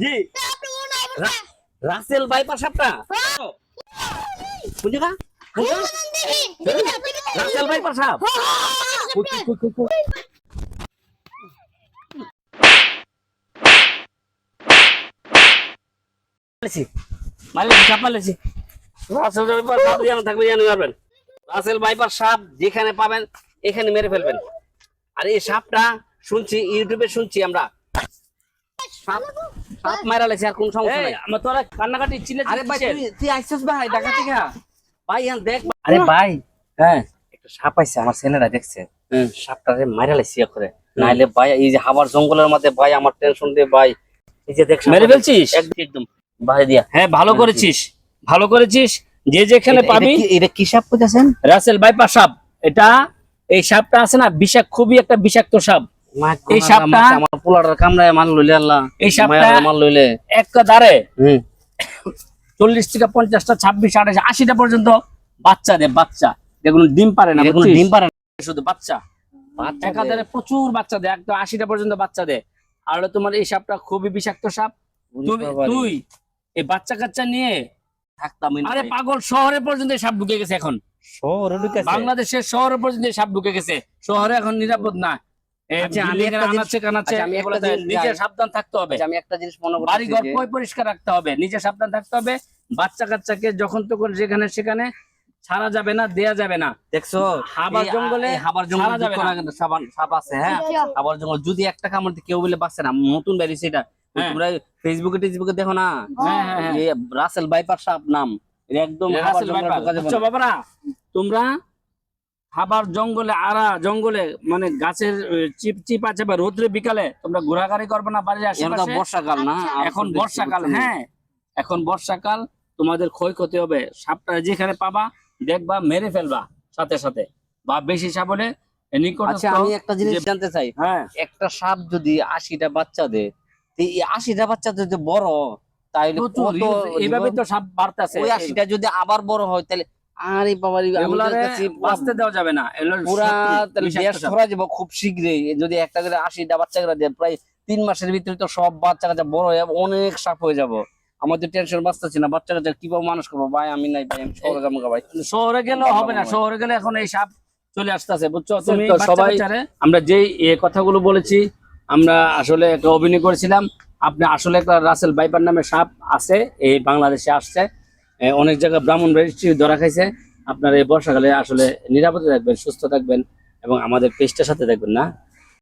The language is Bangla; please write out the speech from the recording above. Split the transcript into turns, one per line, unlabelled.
জি। রাসেল বাইপার সাপটা না? রাসেল সাপ। মারলেছি, মারলেছি, সাপ মারলেছি। রাসেল বাইপার সাপ রাসেল বাইপার সাপ যেখানে পাবেন এখানে মেরে ফেলবেন। আর এই সাপটা শুনছি ইউটিউবে শুনছি আমরা। সাপ সাপ মারা আর কোন সমস্যা নাই।
আমার তোরা কান্নাকাটি চিলে
আরে ভাই তুই আইছিস ভাই ঢাকা থেকে? ভাই ইয়ান দেখ।
আরে ভাই।
হ্যাঁ।
একটা সাপ আইছে আমার ছেলেরা দেখছে।
হুম।
সাপটারে মারা লাইছি করে। নাইলে ভাই এই যে হাবার জঙ্গলের মধ্যে ভাই আমার টেনশন দিয়ে ভাই এই যে দেখ
মেরে ফেলছিস?
একদম একদম ভাই দিয়া।
হ্যাঁ ভালো করেছিস ভালো করেছিস। যে যেখানে পাবি
এটা কি সাপ কইতাছেন
রাসেল বাইপার সাপ। এটা এই সাপটা আছে না বিষাক খুবই একটা বিষাক্ত সাপ। এই সাপটা-
আমার পোলাটার কামড়ায় মাল লইলে আল্লাহ।
এই সাপটা-
মাল লইলে।
একটা দাঁড়ে চল্লিশ থেকে পঞ্চাশটা ছাব্বিশ আঠাশ আশিটা পর্যন্ত বাচ্চা দেয় বাচ্চা। যেগুলো ডিম পারে না
ডিম পারে না।
শুধু বাচ্চা। একাধারে প্রচুর বাচ্চা দেয় একদম আশিটা পর্যন্ত বাচ্চা দেয়। আর তোমার এই সাপটা খুবই বিষাক্ত সাপ। তুই এই বাচ্চা কাচ্চা নিয়ে
থাকতাম
আরে পাগল শহরে পর্যন্ত এই সাপ ঢুকে গেছে এখন।
শহরে ঢুকেছে।
বাংলাদেশের শহরে পর্যন্ত সাপ ঢুকে গেছে। শহরে এখন নিরাপদ না। এই
আচ্ছা, আমি
building এর
একটা জিনিস-
আনাচে কানাচে
আচ্ছা, আমি একটা
এগুলোতে
জিনিস
নিজে
জানি।
সাবধান থাকতে হবে।
আচ্ছা, আমি একটা জিনিস মনে
বাড়ি
করতেছি
ঘর
যে-
পয় পরিষ্কার রাখতে হবে। নিজে সাবধান থাকতে হবে। বাচ্চা কাচ্চাকে যখন তখন যেখানে সেখানে ছাড়া যাবে না দেয়া যাবে না।
দেখছ?
হাবার জঙ্গলে
হাবার
যাবে না।
সাবান সাপ আছে হ্যাঁ? হাবার জঙ্গল যদি একটা কামড় দিয়ে কেউ বলে বাঁচছে না নতুন বেরিয়েছে এটা
হ্যাঁ।
তোমরা ফেসবুকে টেসবুকে দেখো না?
হ্যাঁ, হ্যাঁ, হ্যাঁ।
এই রাসেল বাইপার সাপ নাম। একদম না।
বাবারা তোমরা খাবার জঙ্গলে আড়া জঙ্গলে মানে গাছের চিপ চিপ আছে বা রোদ্রে বিকালে তোমরা ঘোরাঘুরি করবে না বাড়ির
এখন
আশেপাশে?
বর্ষাকাল না আর
এখন বর্ষাকাল হ্যাঁ। এখন বর্ষাকাল তোমাদের ক্ষয়ক্ষতি হবে। সাপটা যেখানে পাবা দেখবা মেরে ফেলবা সাথে সাথে। বা বেশি সাপ হলে নিকট
আচ্ছা আমি একটা জিনিস জানতে চাই।
হ্যাঁ।
একটা সাপ যদি আশিটা বাচ্চা দেয় এই আশিটা বাচ্চা যদি বড় তাহলে কত
এইভাবে তো সাপ বাড়তেছে।
ওই আশিটা যদি আবার বড় হয় তাহলে আরে বাবা রে, আমি
এগুলারে
তো দেখছি পুরা-
বাঁচতে দেওয়া যাবে না।
পুরা দেশ
সাপ।
যাব খুব শীঘ্রই। যদি একটা করে আশিটা বাচ্চা করে দেয় প্রায় তিন মাসের ভিতরে তো সব বাচ্চা কাচ্চা বড় হয়ে অনেক সাপ হয়ে যাব। আমাদের টেনশন বাঁচতেছি না। বাচ্চা কাচ্চা কীভাবে মানুষ করব? ভাই আমি নাই ভাই আমি শহরে যাব ভাই।
শহরে গেলে হবে না। শহরে গেলে এখন এই সাপ চলে আসতেছে বুঝছ? তুমি
সবাই-
আমরা যেই এ কথাগুলো বলেছি আমরা আসলে একটা অভিনয় করেছিলাম। আপনি আসলে একটা রাসেল বাইপার নামে সাপ আছে, এই বাংলাদেশে আসছে। অনেক জায়গায় ব্রাহ্মণ রেজিস্ট্রি ধরা খাইছে। আপনার এই বর্ষাকালে আসলে নিরাপদে থাকবেন, সুস্থ থাকবেন এবং আমাদের পেস্টের সাথে থাকবেন না।